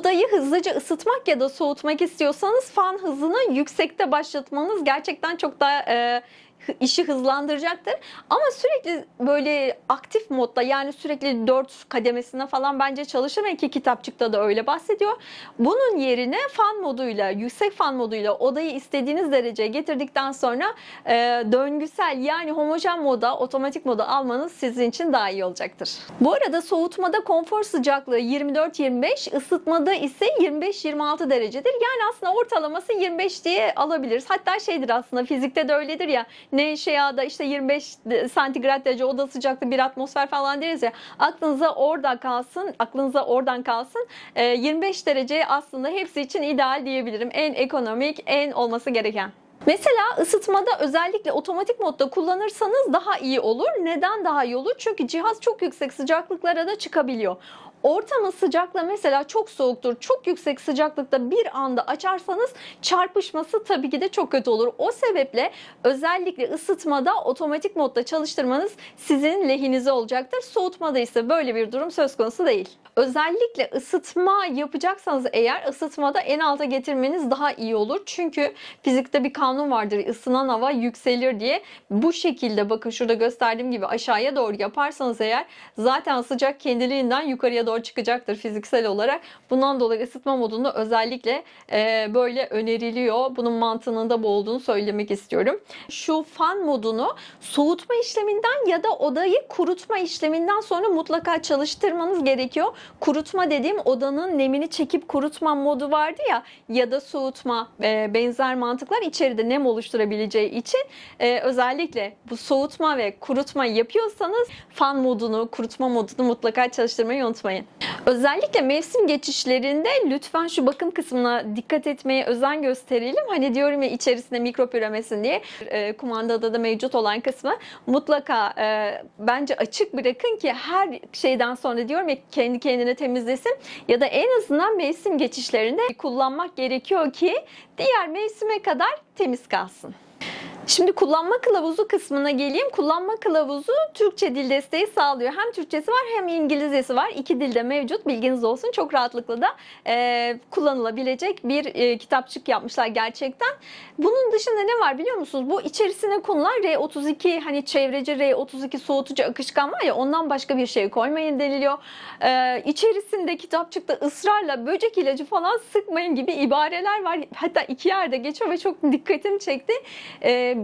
Odayı hızlıca ısıtmak ya da soğutmak istiyorsanız fan hızını yüksekte başlatmanız gerçekten çok daha e, işi hızlandıracaktır. Ama sürekli böyle aktif modda yani sürekli 4 kademesine falan bence çalışırım ki kitapçıkta da öyle bahsediyor. Bunun yerine fan moduyla, yüksek fan moduyla odayı istediğiniz dereceye getirdikten sonra e, döngüsel yani homojen moda, otomatik moda almanız sizin için daha iyi olacaktır. Bu arada soğutmada konfor sıcaklığı 24-25, ısıtmada ise 25-26 derecedir. Yani aslında ortalaması 25 diye alabiliriz. Hatta şeydir aslında fizikte de öyledir ya Nevşehir'de işte 25 santigrat derece oda sıcaklığı bir atmosfer falan deriz ya aklınıza orada kalsın, aklınıza oradan kalsın. E, 25 derece aslında hepsi için ideal diyebilirim. En ekonomik, en olması gereken. Mesela ısıtmada özellikle otomatik modda kullanırsanız daha iyi olur. Neden daha iyi olur? Çünkü cihaz çok yüksek sıcaklıklara da çıkabiliyor. Ortamın sıcaklığı mesela çok soğuktur. Çok yüksek sıcaklıkta bir anda açarsanız çarpışması tabii ki de çok kötü olur. O sebeple özellikle ısıtmada otomatik modda çalıştırmanız sizin lehinize olacaktır. Soğutmada ise böyle bir durum söz konusu değil. Özellikle ısıtma yapacaksanız eğer ısıtmada en alta getirmeniz daha iyi olur. Çünkü fizikte bir kanun vardır. ısınan hava yükselir diye. Bu şekilde bakın şurada gösterdiğim gibi aşağıya doğru yaparsanız eğer zaten sıcak kendiliğinden yukarıya doğru çıkacaktır fiziksel olarak. Bundan dolayı ısıtma modunda özellikle e, böyle öneriliyor. Bunun mantığının da bu olduğunu söylemek istiyorum. Şu fan modunu soğutma işleminden ya da odayı kurutma işleminden sonra mutlaka çalıştırmanız gerekiyor. Kurutma dediğim odanın nemini çekip kurutma modu vardı ya ya da soğutma e, benzer mantıklar içeride nem oluşturabileceği için e, özellikle bu soğutma ve kurutma yapıyorsanız fan modunu, kurutma modunu mutlaka çalıştırmayı unutmayın. Özellikle mevsim geçişlerinde lütfen şu bakım kısmına dikkat etmeye özen gösterelim. Hani diyorum ya içerisinde mikrop üremesin diye e, kumandada da mevcut olan kısmı mutlaka e, bence açık bırakın ki her şeyden sonra diyorum ya kendi kendine temizlesin ya da en azından mevsim geçişlerinde kullanmak gerekiyor ki diğer mevsime kadar temiz kalsın. Şimdi kullanma kılavuzu kısmına geleyim. Kullanma kılavuzu Türkçe dil desteği sağlıyor. Hem Türkçesi var hem İngilizcesi var. İki dilde mevcut. Bilginiz olsun. Çok rahatlıkla da e, kullanılabilecek bir e, kitapçık yapmışlar gerçekten. Bunun dışında ne var biliyor musunuz? Bu içerisine konulan R32 hani çevreci R32 soğutucu akışkan var ya ondan başka bir şey koymayın deniliyor. E, içerisinde kitapçıkta ısrarla böcek ilacı falan sıkmayın gibi ibareler var. Hatta iki yerde geçiyor ve çok dikkatimi çekti. E,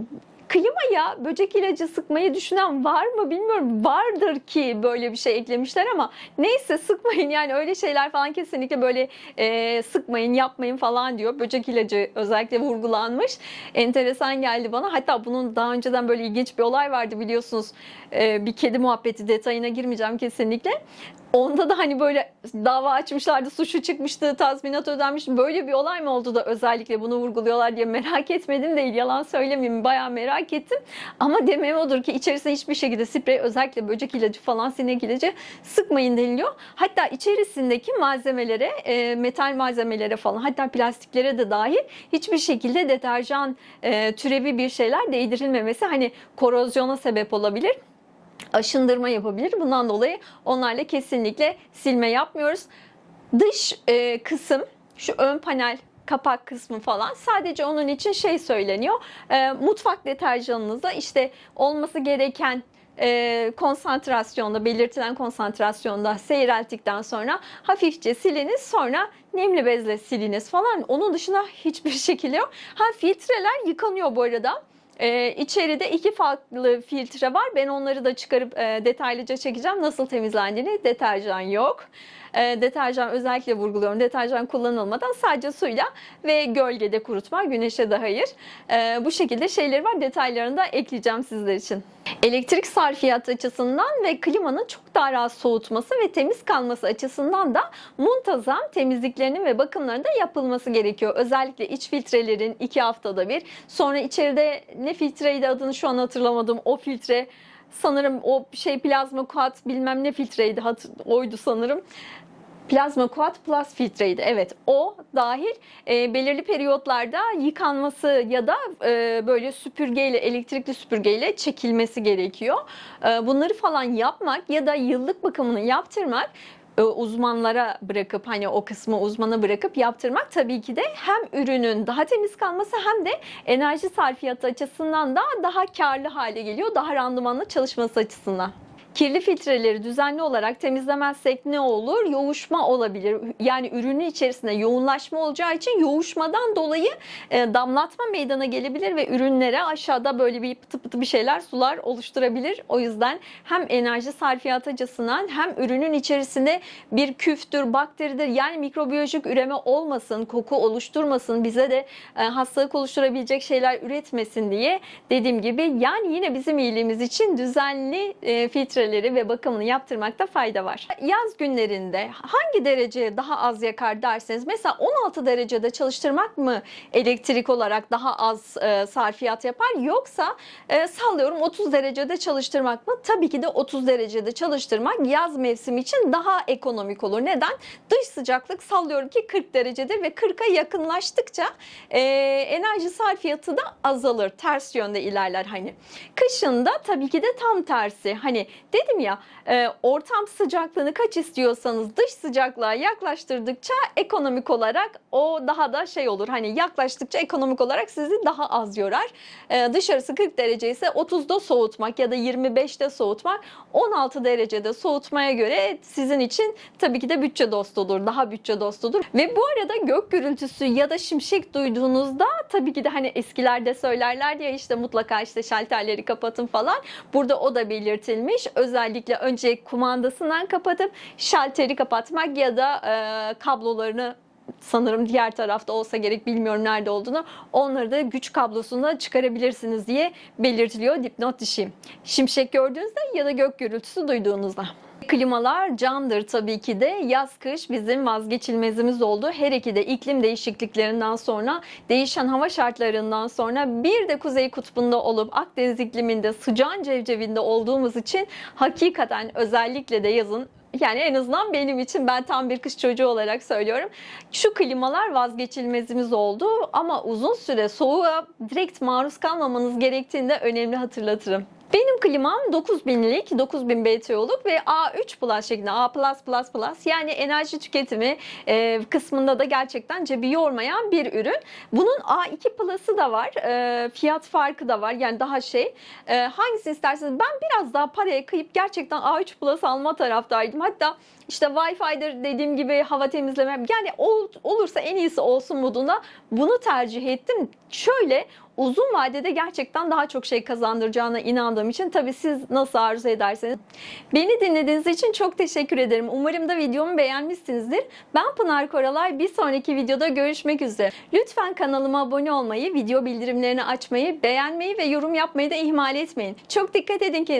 Klimaya böcek ilacı sıkmayı düşünen var mı bilmiyorum. Vardır ki böyle bir şey eklemişler ama neyse sıkmayın yani öyle şeyler falan kesinlikle böyle e, sıkmayın yapmayın falan diyor. Böcek ilacı özellikle vurgulanmış. Enteresan geldi bana. Hatta bunun daha önceden böyle ilginç bir olay vardı biliyorsunuz. E, bir kedi muhabbeti detayına girmeyeceğim kesinlikle. Onda da hani böyle dava açmışlardı, suçu çıkmıştı, tazminat ödenmiş. Böyle bir olay mı oldu da özellikle bunu vurguluyorlar diye merak etmedim değil. Yalan söylemeyeyim. Bayağı merak ettim. Ama demem odur ki içerisine hiçbir şekilde sprey özellikle böcek ilacı falan sinek ilacı sıkmayın deniliyor. Hatta içerisindeki malzemelere, e, metal malzemelere falan hatta plastiklere de dahil hiçbir şekilde deterjan e, türevi bir şeyler değdirilmemesi hani korozyona sebep olabilir aşındırma yapabilir. Bundan dolayı onlarla kesinlikle silme yapmıyoruz. Dış e, kısım şu ön panel kapak kısmı falan sadece onun için şey söyleniyor. E, mutfak deterjanınızda işte olması gereken e, konsantrasyonda belirtilen konsantrasyonda seyrelttikten sonra hafifçe siliniz sonra nemli bezle siliniz falan. Onun dışında hiçbir şekilde yok. Ha filtreler yıkanıyor bu arada. Ee, içeride iki farklı filtre var. Ben onları da çıkarıp e, detaylıca çekeceğim. Nasıl temizlendiğini deterjan yok. E, deterjan özellikle vurguluyorum. Deterjan kullanılmadan sadece suyla ve gölgede kurutma, güneşe de hayır. E, bu şekilde şeyleri var. Detaylarını da ekleyeceğim sizler için. Elektrik sarfiyatı açısından ve klimanın çok daha rahat soğutması ve temiz kalması açısından da muntazam temizliklerinin ve bakımlarının da yapılması gerekiyor. Özellikle iç filtrelerin iki haftada bir. Sonra içeride ne filtreydi adını şu an hatırlamadım. O filtre sanırım o şey plazma kuat bilmem ne filtreydi hat- oydu sanırım. Plazma Quad Plus filtreydi. Evet o dahil e, belirli periyotlarda yıkanması ya da e, böyle süpürgeyle elektrikli süpürgeyle çekilmesi gerekiyor. E, bunları falan yapmak ya da yıllık bakımını yaptırmak e, uzmanlara bırakıp hani o kısmı uzmana bırakıp yaptırmak tabii ki de hem ürünün daha temiz kalması hem de enerji sarfiyatı açısından da daha karlı hale geliyor. Daha randımanlı çalışması açısından. Kirli filtreleri düzenli olarak temizlemezsek ne olur? Yoğuşma olabilir. Yani ürünün içerisinde yoğunlaşma olacağı için yoğuşmadan dolayı e, damlatma meydana gelebilir ve ürünlere aşağıda böyle bir pıtı pıtı bir şeyler sular oluşturabilir. O yüzden hem enerji sarfiyatı açısından hem ürünün içerisinde bir küftür, bakteridir yani mikrobiyolojik üreme olmasın, koku oluşturmasın, bize de e, hastalık oluşturabilecek şeyler üretmesin diye dediğim gibi yani yine bizim iyiliğimiz için düzenli e, filtreleri ve bakımını yaptırmakta fayda var. Yaz günlerinde hangi derece daha az yakar derseniz mesela 16 derecede çalıştırmak mı elektrik olarak daha az e, sarfiyat yapar yoksa e, sallıyorum 30 derecede çalıştırmak mı? Tabii ki de 30 derecede çalıştırmak yaz mevsimi için daha ekonomik olur. Neden? Dış sıcaklık sallıyorum ki 40 derecedir ve 40'a yakınlaştıkça e, enerji sarfiyatı da azalır. Ters yönde ilerler hani. Kışında tabii ki de tam tersi. Hani dedim ya e, ortam sıcaklığını kaç istiyorsanız dış sıcaklığa yaklaştırdıkça ekonomik olarak o daha da şey olur. Hani yaklaştıkça ekonomik olarak sizi daha az yorar. E, dışarısı 40 derece ise 30'da soğutmak ya da 25'te soğutmak 16 derecede soğutmaya göre sizin için tabii ki de bütçe dostudur. Daha bütçe dostudur. Ve bu arada gök gürültüsü ya da şimşek duyduğunuzda tabii ki de hani eskilerde söylerler ya işte mutlaka işte şalterleri kapatın falan. Burada o da belirtilmiş. Özellikle önce kumandasından kapatıp şalteri kapatmak ya da e, kablolarını sanırım diğer tarafta olsa gerek bilmiyorum nerede olduğunu onları da güç kablosuna çıkarabilirsiniz diye belirtiliyor dipnot dişi. Şimşek gördüğünüzde ya da gök gürültüsü duyduğunuzda. Klimalar candır tabii ki de. Yaz kış bizim vazgeçilmezimiz oldu. Her iki de iklim değişikliklerinden sonra, değişen hava şartlarından sonra bir de Kuzey Kutbu'nda olup Akdeniz ikliminde sıcağın cevcevinde olduğumuz için hakikaten özellikle de yazın yani en azından benim için ben tam bir kış çocuğu olarak söylüyorum. Şu klimalar vazgeçilmezimiz oldu ama uzun süre soğuğa direkt maruz kalmamanız gerektiğini de önemli hatırlatırım. Klimam 9000'lik, 9000 BTU'luk ve A3 Plus şeklinde, A++++ yani enerji tüketimi e, kısmında da gerçekten cebi yormayan bir ürün. Bunun A2 Plus'ı da var, e, fiyat farkı da var yani daha şey. E, hangisini isterseniz ben biraz daha paraya kıyıp gerçekten A3 Plus alma taraftaydım. Hatta işte Wi-Fi'dir dediğim gibi hava temizleme yani ol, olursa en iyisi olsun modunda bunu tercih ettim. Şöyle uzun vadede gerçekten daha çok şey kazandıracağına inandığım için tabii siz nasıl arzu ederseniz. Beni dinlediğiniz için çok teşekkür ederim. Umarım da videomu beğenmişsinizdir. Ben Pınar Koralay. Bir sonraki videoda görüşmek üzere. Lütfen kanalıma abone olmayı, video bildirimlerini açmayı, beğenmeyi ve yorum yapmayı da ihmal etmeyin. Çok dikkat edin kendinize.